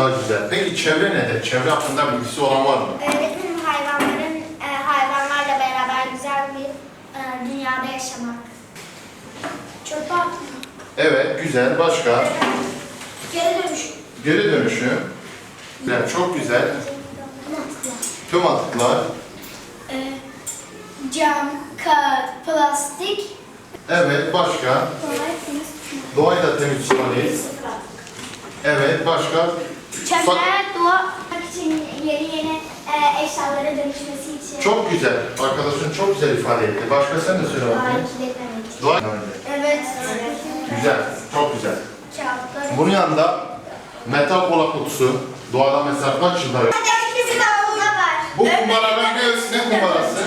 daha güzel. Peki çevre nedir? Çevre hakkında bilgisi olan var mı? Öğretmenim hayvanların e, hayvanlarla beraber güzel bir e, dünyada yaşamak. Çöpe atma. Evet, güzel. Başka? Geri dönüşüm. Geri dönüşüm. Güzel, çok güzel. Tüm atıklar. E, cam, kağıt, plastik. Evet, başka? Doğayı da temiz tutmalıyız. Evet, başka? Çevre, doğa için yeni yeni e, eşyalara dönüşmesi için. Çok güzel. Arkadaşın çok güzel ifade etti. Başka sen de söyle bakayım. Doğa. Evet. Güzel, çok güzel. Kağıtları. Bunun yanında metal kola kutusu. Doğada mesela kaç yılda yok? Okulda var. Bu kumbaralar ne? Ne kumbarası?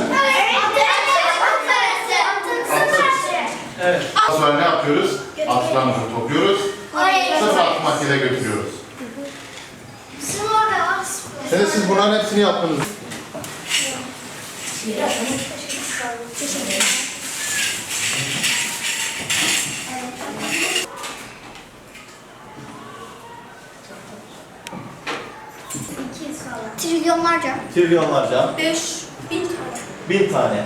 Evet. Sonra ne yapıyoruz? Atıklarımızı topluyoruz. Sıfır atık makineye götürüyoruz. Şimdi siz bunların hepsini yaptınız. Trilyonlarca. Trilyonlarca, 5 bin tane. bin tane.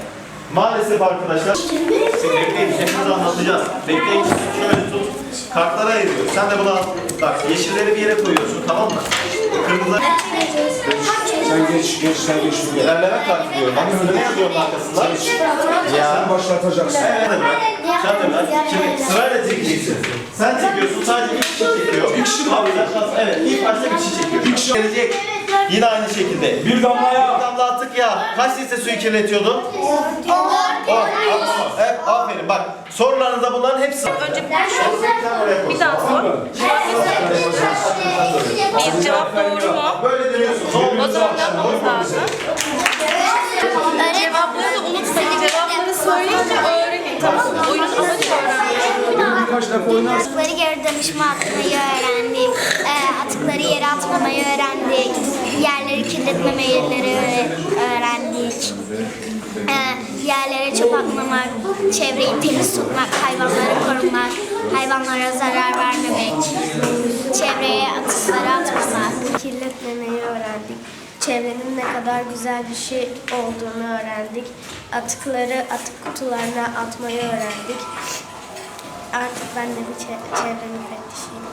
Maalesef arkadaşlar, şimdi bekleyin, hepimizi anlatacağız. Bekleyin, şöyle tut, kartlara ayırıyor. Sen de buna bak, yeşilleri bir yere koyuyorsun, tamam mı? Kırmızı geç, geç, sen geç şuraya. ilerleme kartı diyorum. Bak, ne yazıyor onun arkasında? Ya. Sen başlatacaksın. Evet, evet. Sen de bırak. Şimdi sırayla çekeceksin. Sen çekiyorsun, sadece bir kişi çekiyor. Bir kişi mi Evet, ilk başta bir kişi çekiyor. Bir kişi gelecek. Yine aynı şekilde. Bir damla Bir yağ. damla atık yağ. Kaç litre suyu kirletiyordu? Evet, aferin. Bak, sorularınızda bunların hepsi. Önce Sen oraya koy. bir daha sor. Söyleyince öğrenin tamam mı? Oyunun amacı öğrenmek. Birkaç defa oynarsın. Atıkları geri dönüşüme atmayı öğrendik. Ee, atıkları yere atmamayı öğrendik. Yerleri kirletmemeyi öğrendik. Ee, yerlere çöp atmamak, çevreyi temiz tutmak, hayvanları korumak, hayvanlara zarar vermemek, çevreye atıkları atmamak. kirletmemeyi öğrendik. Çevrenin ne kadar güzel bir şey olduğunu öğrendik. Atıkları atık kutularına atmayı öğrendik. Artık ben de bir çe- çevre müfettişiyim.